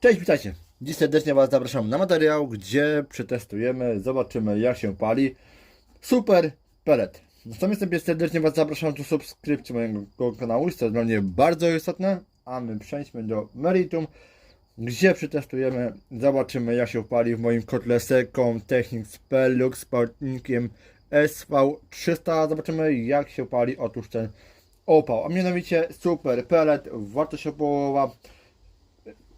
Cześć, witajcie. Dziś serdecznie Was zapraszam na materiał, gdzie przetestujemy, zobaczymy jak się pali super pellet. Natomiast serdecznie Was zapraszam do subskrypcji mojego kanału, jest to dla mnie bardzo istotne, a my przejdźmy do meritum, gdzie przetestujemy, zobaczymy jak się pali w moim kotle Technics Pelux z pałnikiem SV300. Zobaczymy jak się pali otóż ten opał, a mianowicie super pellet, wartość opołowa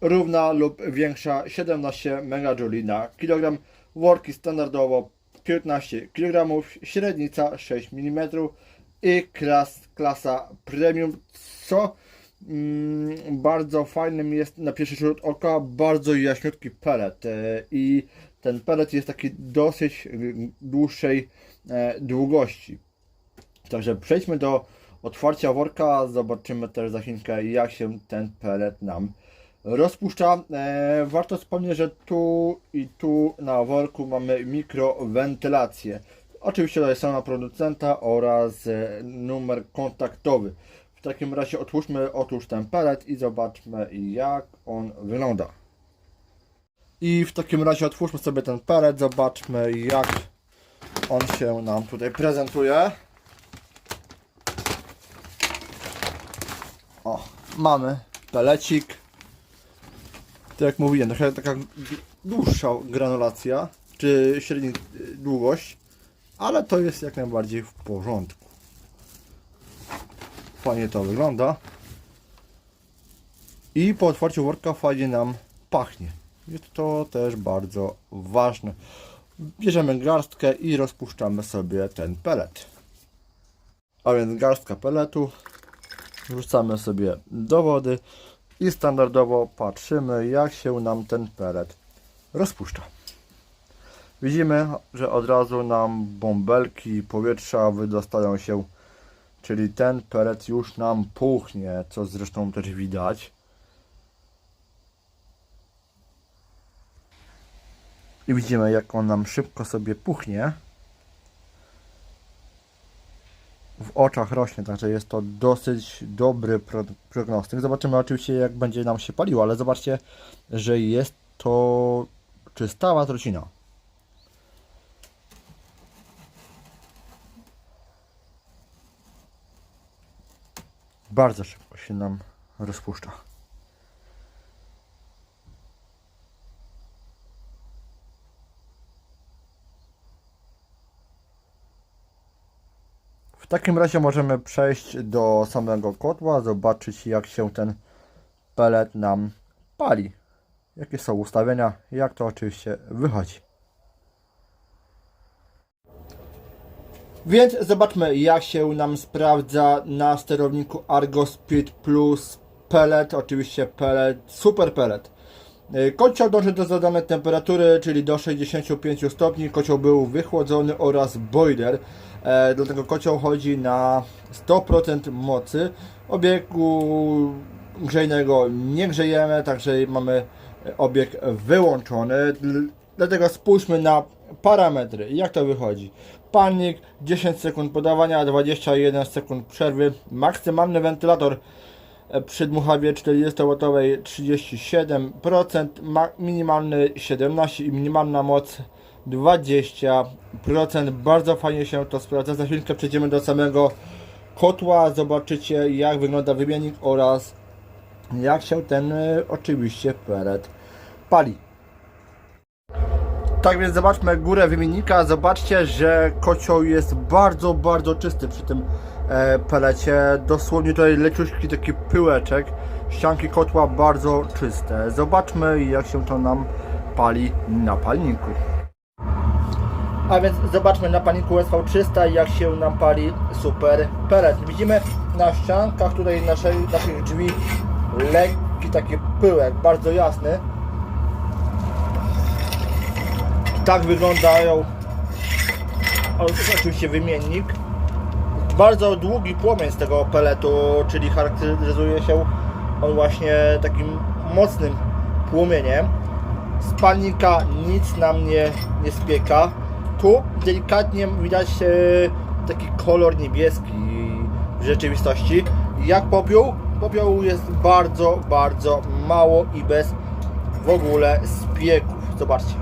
równa lub większa 17 MJ na kilogram, worki standardowo 15 kg, średnica 6 mm i klas, klasa premium, co mm, bardzo fajnym jest na pierwszy rzut oka, bardzo jaśniutki pellet e, i ten pellet jest taki dosyć dłuższej e, długości. Także przejdźmy do otwarcia worka, zobaczymy też za chwilkę jak się ten pellet nam rozpuszcza. E, warto wspomnieć, że tu i tu na worku mamy mikrowentylację. Oczywiście to jest strona producenta oraz e, numer kontaktowy. W takim razie otwórzmy otóż ten pellet i zobaczmy jak on wygląda. I w takim razie otwórzmy sobie ten pellet, zobaczmy jak on się nam tutaj prezentuje. O, mamy pelecik. Tak jak mówiłem, trochę taka dłuższa granulacja, czy średnia y, długość, ale to jest jak najbardziej w porządku. Fajnie to wygląda. I po otwarciu worka fajnie nam pachnie. Jest to też bardzo ważne. Bierzemy garstkę i rozpuszczamy sobie ten pelet. A więc garstka peletu wrzucamy sobie do wody i standardowo patrzymy jak się nam ten pelet rozpuszcza. Widzimy, że od razu nam bąbelki powietrza wydostają się, czyli ten pelet już nam puchnie, co zresztą też widać. I widzimy jak on nam szybko sobie puchnie. w oczach rośnie, także jest to dosyć dobry pro, prognostyk. Zobaczymy oczywiście jak będzie nam się paliło, ale zobaczcie, że jest to czysta matrocina. Bardzo szybko się nam rozpuszcza. W takim razie możemy przejść do samego kotła, zobaczyć jak się ten pelet nam pali. Jakie są ustawienia, jak to oczywiście wychodzi. Więc zobaczmy jak się nam sprawdza na sterowniku Argo Speed Plus pellet, oczywiście pellet, super pellet. Kocioł dąży do zadanej temperatury, czyli do 65 stopni. Kocioł był wychłodzony oraz boiler. E, dlatego kocioł chodzi na 100% mocy. Obiegu grzejnego nie grzejemy, także mamy obieg wyłączony. Dl- Dlatego spójrzmy na parametry. Jak to wychodzi? Palnik 10 sekund podawania, 21 sekund przerwy. Maksymalny wentylator e, przy dmuchawie 40W 37%, ma- minimalny 17% i minimalna moc 20%. Bardzo fajnie się to sprawdza. Za chwilkę przejdziemy do samego kotła. Zobaczycie jak wygląda wymiennik oraz jak się ten e, oczywiście pelet pali. Tak więc zobaczmy górę wymiennika. Zobaczcie, że kocioł jest bardzo, bardzo czysty przy tym e, pelecie. Dosłownie tutaj leciuśki taki pyłeczek. Ścianki kotła bardzo czyste. Zobaczmy jak się to nam pali na palniku. A więc zobaczmy na paniku SV300 jak się nam pali super pelet. Widzimy na ściankach tutaj naszej, naszych drzwi lekki taki pyłek, bardzo jasny. Tak wyglądają oczywiście wymiennik. Bardzo długi płomień z tego peletu, czyli charakteryzuje się on właśnie takim mocnym płomieniem. Z palnika nic nam nie, nie spieka. Tu delikatnie widać e, taki kolor niebieski w rzeczywistości. Jak popiół? Popiołu jest bardzo, bardzo mało i bez w ogóle z pieków. Zobaczcie.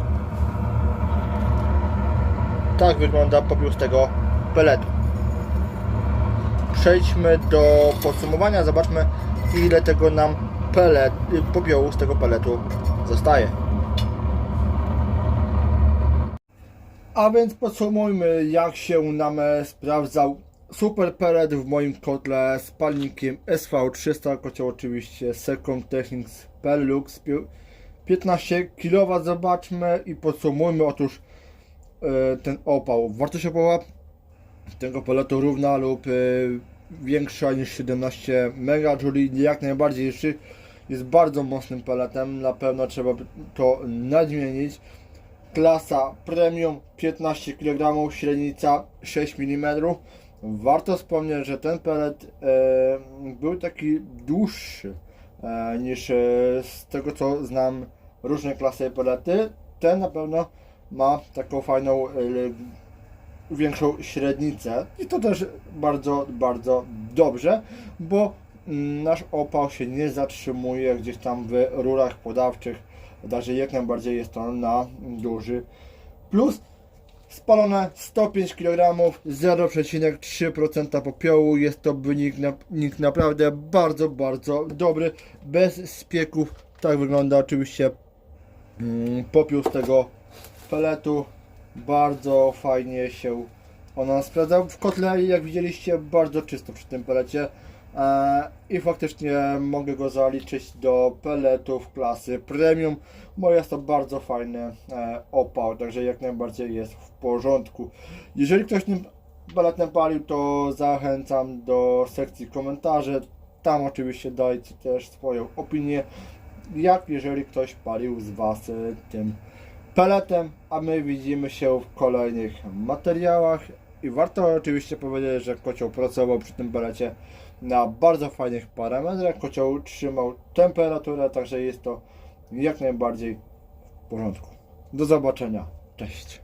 Tak wygląda popiół z tego peletu. Przejdźmy do podsumowania. Zobaczmy ile tego nam pelet, popiołu z tego peletu zostaje. A więc podsumujmy jak się nam e, sprawdzał super pelet w moim kotle z palnikiem SV300 kocioł oczywiście Second Technics Perlux pi- 15 kW zobaczmy i podsumujmy. Otóż e, ten opał wartość opała tego peletu równa lub e, większa niż 17 MJ jak najbardziej jest bardzo mocnym peletem. Na pewno trzeba to nadmienić klasa premium 15 kg, średnica 6 mm. Warto wspomnieć, że ten pelet e, był taki dłuższy e, niż e, z tego co znam różne klasy pelety. Ten na pewno ma taką fajną e, większą średnicę i to też bardzo, bardzo dobrze, bo mm, nasz opał się nie zatrzymuje gdzieś tam w rurach podawczych, także jak najbardziej jest to na duży plus. Spalone 105 kg, 0,3% popiołu. Jest to wynik, na, wynik naprawdę bardzo, bardzo dobry. Bez spieków. Tak wygląda oczywiście mm, popiół z tego peletu. Bardzo fajnie się ona sprawdza. W kotle, jak widzieliście, bardzo czysto przy tym pelecie. E, I faktycznie mogę go zaliczyć do peletów klasy premium, bo jest to bardzo fajny e, opał, także jak najbardziej jest w porządku. Jeżeli ktoś tym peletem palił, to zachęcam do sekcji komentarzy. Tam oczywiście dajcie też swoją opinię, jak jeżeli ktoś palił z Was tym peletem, a my widzimy się w kolejnych materiałach i warto oczywiście powiedzieć, że kocioł pracował przy tym pelecie na bardzo fajnych parametrach, kocioł trzymał temperaturę, także jest to jak najbardziej w porządku. Do zobaczenia, cześć.